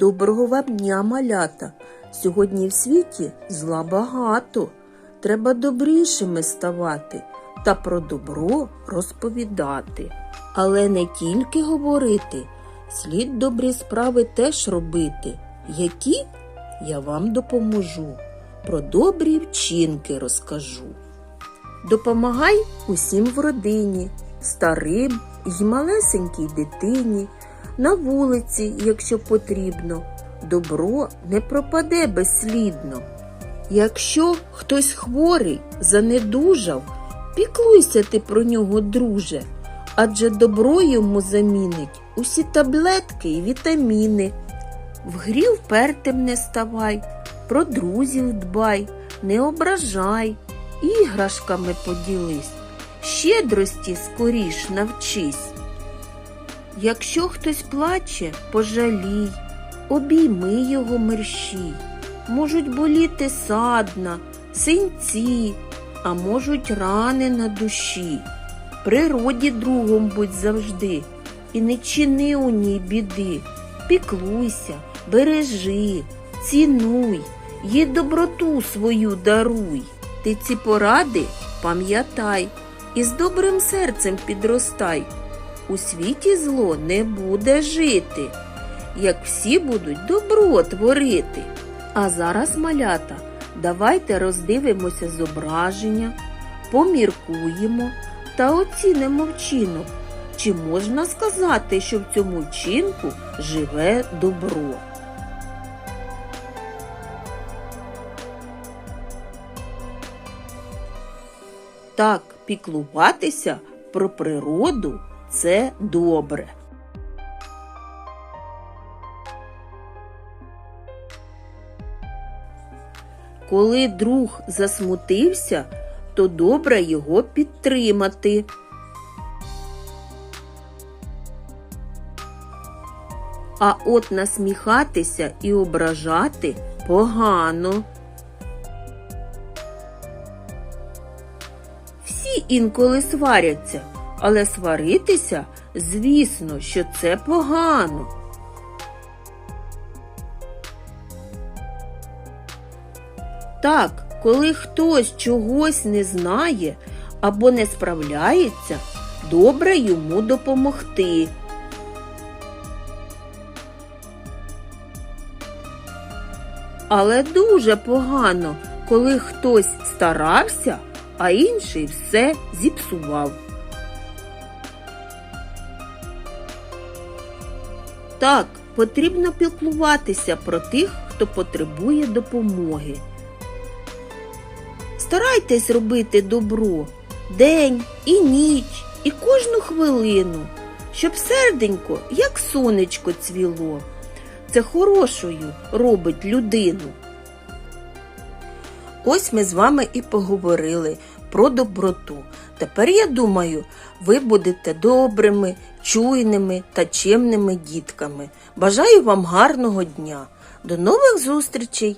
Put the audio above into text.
Доброго вам дня, малята! Сьогодні в світі зла багато. Треба добрішими ставати та про добро розповідати. Але не тільки говорити, слід добрі справи теж робити. Які я вам допоможу. Про добрі вчинки розкажу. Допомагай усім в родині, старим й малесенькій дитині, на вулиці, якщо потрібно. Добро не пропаде безслідно. Якщо хтось хворий, занедужав, піклуйся ти про нього, друже, адже добро йому замінить усі таблетки і вітаміни. В грі впертим не ставай, про друзів дбай, не ображай, іграшками поділись, щедрості скоріш навчись. Якщо хтось плаче, пожалій, обійми його мерщій. Можуть боліти садна, синці, а можуть рани на душі. Природі другом будь завжди, і не чини у ній біди. Піклуйся, бережи, цінуй, їй доброту свою даруй. Ти ці поради пам'ятай і з добрим серцем підростай. У світі зло не буде жити, як всі будуть добро творити. А зараз, малята, давайте роздивимося зображення, поміркуємо та оцінимо вчинок. Чи можна сказати, що в цьому вчинку живе добро? Так, піклуватися про природу це добре. Коли друг засмутився, то добре його підтримати. А от насміхатися і ображати погано. Всі інколи сваряться, але сваритися, звісно, що це погано. Так, коли хтось чогось не знає або не справляється, добре йому допомогти. Але дуже погано, коли хтось старався, а інший все зіпсував. Так, потрібно піклуватися про тих, хто потребує допомоги. Старайтесь робити добро день і ніч, і кожну хвилину, щоб серденько, як сонечко цвіло. Це хорошою робить людину. Ось ми з вами і поговорили про доброту. Тепер, я думаю, ви будете добрими, чуйними та чемними дітками. Бажаю вам гарного дня. До нових зустрічей!